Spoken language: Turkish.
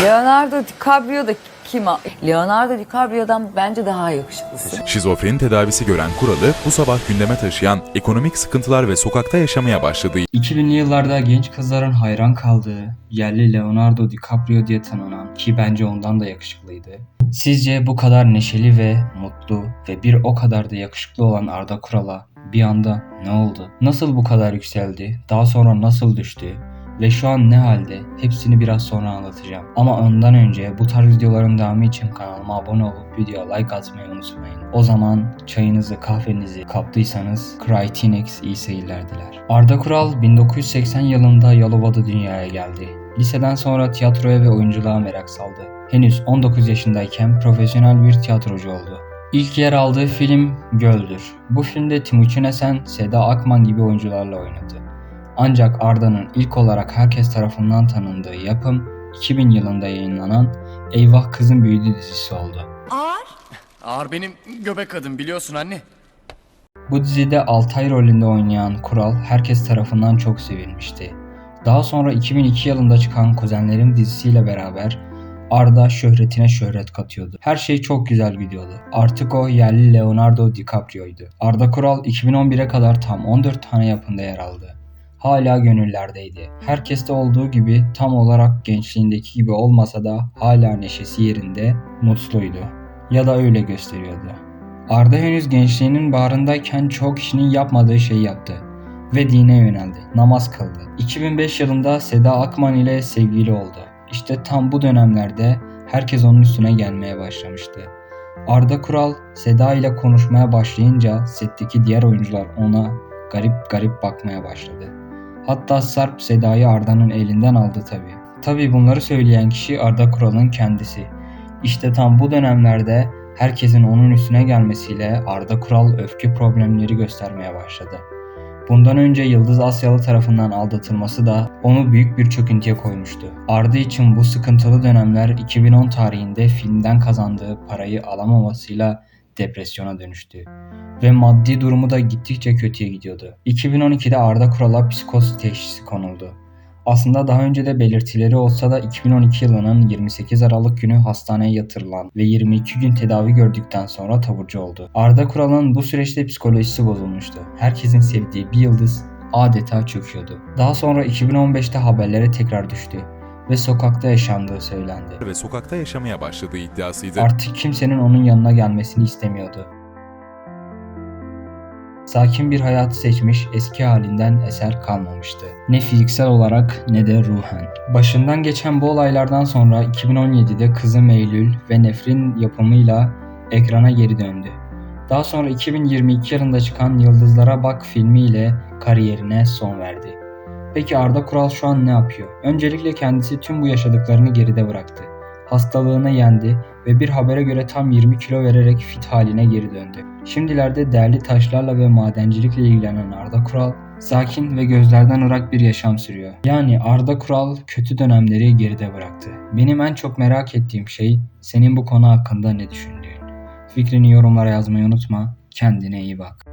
Leonardo DiCaprio da kim? Leonardo DiCaprio'dan bence daha yakışıklısı. Şizofreni tedavisi gören Kuralı bu sabah gündeme taşıyan ekonomik sıkıntılar ve sokakta yaşamaya başladığı 2000'li yıllarda genç kızların hayran kaldığı yerli Leonardo DiCaprio diye tanınan ki bence ondan da yakışıklıydı. Sizce bu kadar neşeli ve mutlu ve bir o kadar da yakışıklı olan Arda Kural'a bir anda ne oldu? Nasıl bu kadar yükseldi? Daha sonra nasıl düştü? Ve şu an ne halde? Hepsini biraz sonra anlatacağım. Ama ondan önce bu tarz videoların devamı için kanalıma abone olup videoya like atmayı unutmayın. O zaman çayınızı kahvenizi kaptıysanız Crytinex iyi seyirler diler. Arda Kural 1980 yılında Yalova'da dünyaya geldi. Liseden sonra tiyatroya ve oyunculuğa merak saldı. Henüz 19 yaşındayken profesyonel bir tiyatrocu oldu. İlk yer aldığı film Göl'dür. Bu filmde Timuçin Esen, Seda Akman gibi oyuncularla oynadı. Ancak Arda'nın ilk olarak herkes tarafından tanındığı yapım 2000 yılında yayınlanan Eyvah Kızın Büyüdü dizisi oldu. Ağır benim göbek adım biliyorsun anne. Bu dizide Altay rolünde oynayan Kural herkes tarafından çok sevilmişti. Daha sonra 2002 yılında çıkan Kuzenlerim dizisiyle beraber Arda şöhretine şöhret katıyordu. Her şey çok güzel gidiyordu. Artık o yerli Leonardo DiCaprio'ydu. Arda Kural 2011'e kadar tam 14 tane yapımda yer aldı. Hala gönüllerdeydi. Herkeste olduğu gibi tam olarak gençliğindeki gibi olmasa da hala neşesi yerinde, mutluydu. Ya da öyle gösteriyordu. Arda henüz gençliğinin bağrındayken çok kişinin yapmadığı şeyi yaptı ve dine yöneldi. Namaz kıldı. 2005 yılında Seda Akman ile sevgili oldu. İşte tam bu dönemlerde herkes onun üstüne gelmeye başlamıştı. Arda Kural Seda ile konuşmaya başlayınca setteki diğer oyuncular ona garip garip bakmaya başladı. Hatta Sarp Seda'yı Arda'nın elinden aldı tabi. Tabi bunları söyleyen kişi Arda Kural'ın kendisi. İşte tam bu dönemlerde herkesin onun üstüne gelmesiyle Arda Kural öfke problemleri göstermeye başladı. Bundan önce Yıldız Asyalı tarafından aldatılması da onu büyük bir çöküntüye koymuştu. Arda için bu sıkıntılı dönemler 2010 tarihinde filmden kazandığı parayı alamamasıyla depresyona dönüştü. Ve maddi durumu da gittikçe kötüye gidiyordu. 2012'de Arda Kural'a psikoz teşhisi konuldu. Aslında daha önce de belirtileri olsa da 2012 yılının 28 Aralık günü hastaneye yatırılan ve 22 gün tedavi gördükten sonra taburcu oldu. Arda Kural'ın bu süreçte psikolojisi bozulmuştu. Herkesin sevdiği bir yıldız adeta çöküyordu. Daha sonra 2015'te haberlere tekrar düştü ve sokakta yaşandığı söylendi. ve sokakta yaşamaya başladığı iddiasıydı. Artık kimsenin onun yanına gelmesini istemiyordu. Sakin bir hayatı seçmiş, eski halinden eser kalmamıştı. Ne fiziksel olarak ne de ruhen. Başından geçen bu olaylardan sonra 2017'de kızı Eylül ve Nefrin yapımıyla ekrana geri döndü. Daha sonra 2022 yılında çıkan Yıldızlara Bak filmiyle kariyerine son verdi. Peki Arda Kural şu an ne yapıyor? Öncelikle kendisi tüm bu yaşadıklarını geride bıraktı. Hastalığını yendi ve bir habere göre tam 20 kilo vererek fit haline geri döndü. Şimdilerde değerli taşlarla ve madencilikle ilgilenen Arda Kural sakin ve gözlerden ırak bir yaşam sürüyor. Yani Arda Kural kötü dönemleri geride bıraktı. Benim en çok merak ettiğim şey senin bu konu hakkında ne düşündüğün. Fikrini yorumlara yazmayı unutma. Kendine iyi bak.